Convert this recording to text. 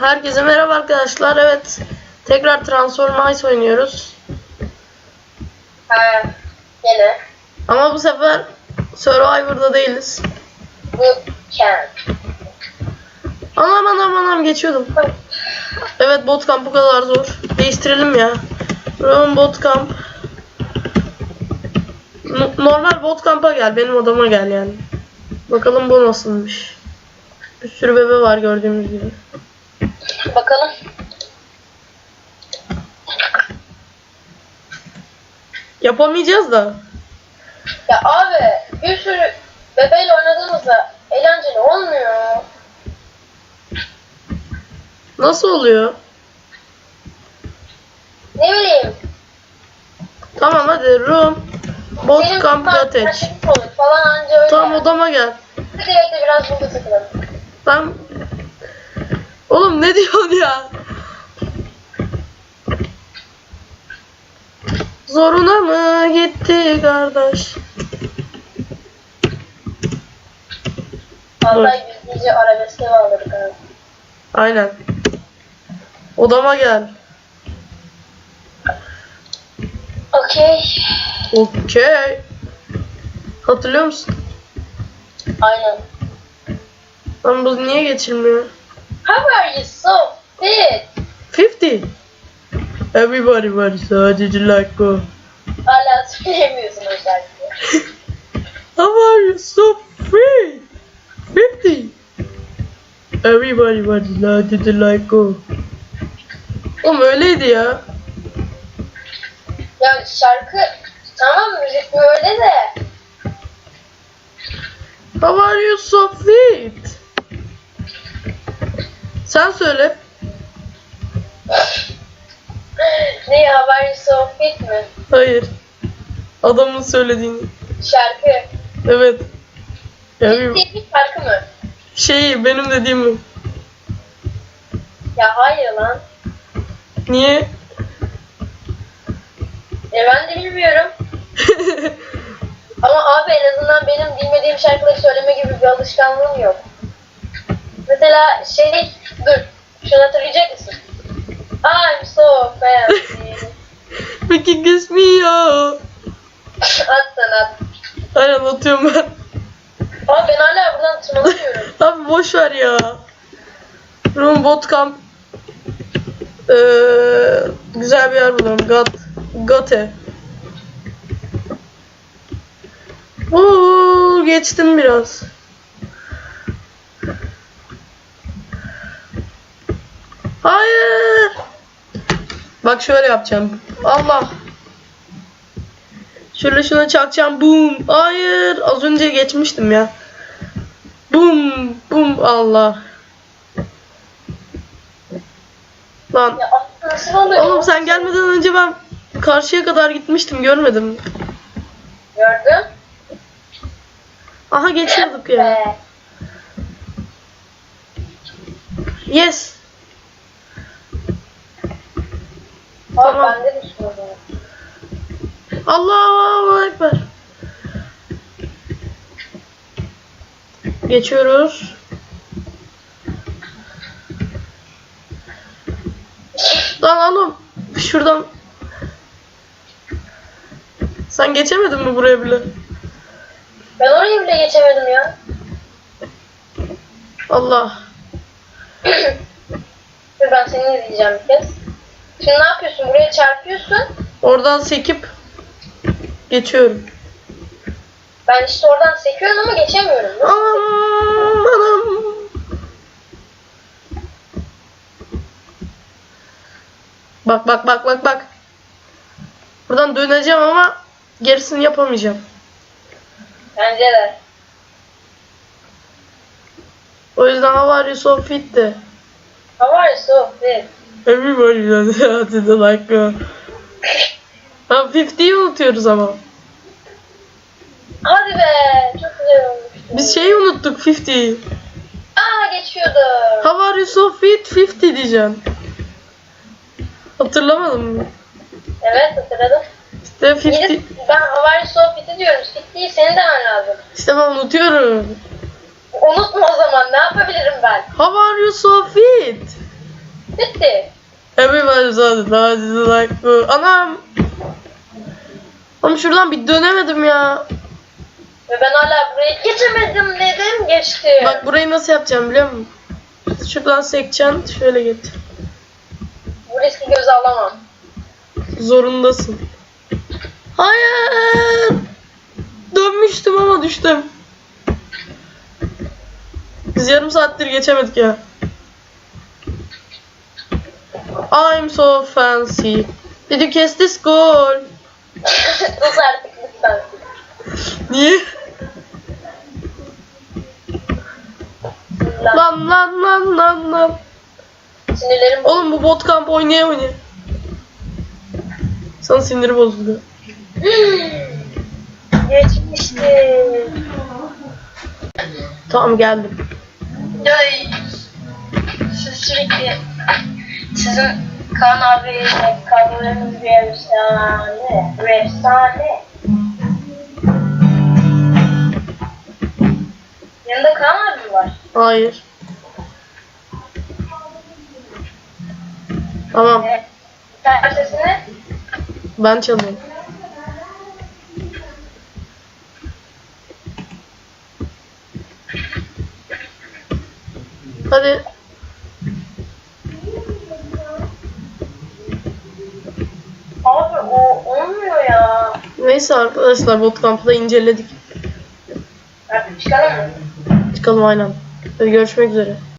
Herkese merhaba arkadaşlar. Evet. Tekrar Transformice oynuyoruz. Ha, yine. Ama bu sefer Survivor'da değiliz. Bootcamp. Anam anam anam geçiyordum. Evet bootcamp bu kadar zor. Değiştirelim ya. Room bootcamp. N- Normal bootcamp'a gel. Benim odama gel yani. Bakalım bu nasılmış. Bir sürü bebe var gördüğümüz gibi. Bakalım. Yapamayacağız da. Ya abi bir sürü bebeğiyle oynadığımızda eğlenceli olmuyor. Nasıl oluyor? Ne bileyim. Tamam hadi room cottage. karışık olur falan anca öyle. Tamam odama gel. Hadi bekle biraz burada takılalım. Ben... Oğlum ne diyorsun ya? Zoruna mı gitti kardeş? Vallahi gizlice arabeske bağladık abi. Aynen. Odama gel. Okey. Okey. Hatırlıyor musun? Aynen. Lan bu niye geçilmiyor? How are you so fit? 50. Everybody was so did you like go? Söyleyemiyorsun o şarkıyı. How are you so free? 50. Everybody was so did you like go? Oğlum öyleydi ya. Ya şarkı tamam müzik böyle de. Hayır. Adamın söylediğini. Şarkı. Evet. Fit bir şarkı mı? şey benim dediğim Ya hayır lan. Niye? E ben de bilmiyorum. Ama abi en azından benim bilmediğim şarkıları söyleme gibi bir alışkanlığım yok. Mesela şey, dur, şunu hatırlayacak mısın? I'm so fancy. Peki ya. at sen at. Aynen atıyorum ben. Ama ben hala buradan tırmanamıyorum. Abi boş ver ya. Room Bootcamp. Ee, güzel bir yer bulalım. Gat, Gate. Oo, geçtim biraz. Hayır. Bak şöyle yapacağım. Allah. Şöyle şuna çakacağım. Boom. Hayır. Az önce geçmiştim ya. Bum bum Allah. Lan ya oğlum sen gelmeden önce ben karşıya kadar gitmiştim görmedim. Gördün? Aha geçiyorduk ya. Be. Yes. Abi Tamam. bende şu. Allahu Ekber. Geçiyoruz. Lan oğlum şuradan sen geçemedin mi buraya bile? Ben oraya bile geçemedim ya. Allah. Dur ben seni izleyeceğim bir kez. Şimdi ne yapıyorsun? Buraya çarpıyorsun. Oradan sekip geçiyorum. Ben işte oradan sekiyorum ama geçemiyorum. Nasıl? Anam, anam. Bak bak bak bak bak. Buradan döneceğim ama gerisini yapamayacağım. Bence de. O yüzden hava are you so fit de. How are you so fit? Everybody does it like uh, Ha 50'yi unutuyoruz ama. Hadi be. Çok güzel olmuştu. Biz şeyi unuttuk 50'yi. Aa geçiyordum. How are you so fit 50 diyeceğim. Hatırlamadım mı? Evet hatırladım. İşte 50. Yine ben how are you so fit'i diyorum. Fit değil seni demen lazım. İşte ben unutuyorum. Unutma o zaman ne yapabilirim ben? How are you so fit? Bitti. Everybody's on the like bu. Anam. Oğlum şuradan bir dönemedim ya. Ve ben hala buraya geçemedim dedim geçti. Bak burayı nasıl yapacağım biliyor musun? Şuradan sekeceksin şöyle git. Bu riski göze alamam. Zorundasın. Hayır. Dönmüştüm ama düştüm. Biz yarım saattir geçemedik ya. I'm so fancy. Did you catch this goal? Sus artık lütfen. Niye? Lan. Lan lan lan lan lan. Sinirlerim Oğlum bu bot kamp oynaya oynaya. Sana siniri bozuldu. geçmişti. Tamam geldim. Ay. Siz sürekli sizin Kaan abi kadrolarınız bir efsane. Bir efsane. Yanında Kaan abi mi var? Hayır. Tamam Evet. Sen sesini ben çalıyorum. Hadi. Abi o olmuyor ya. Neyse arkadaşlar Bootcamp'ı da inceledik. Çıkalım mı? Çıkalım aynen. Görüşmek üzere.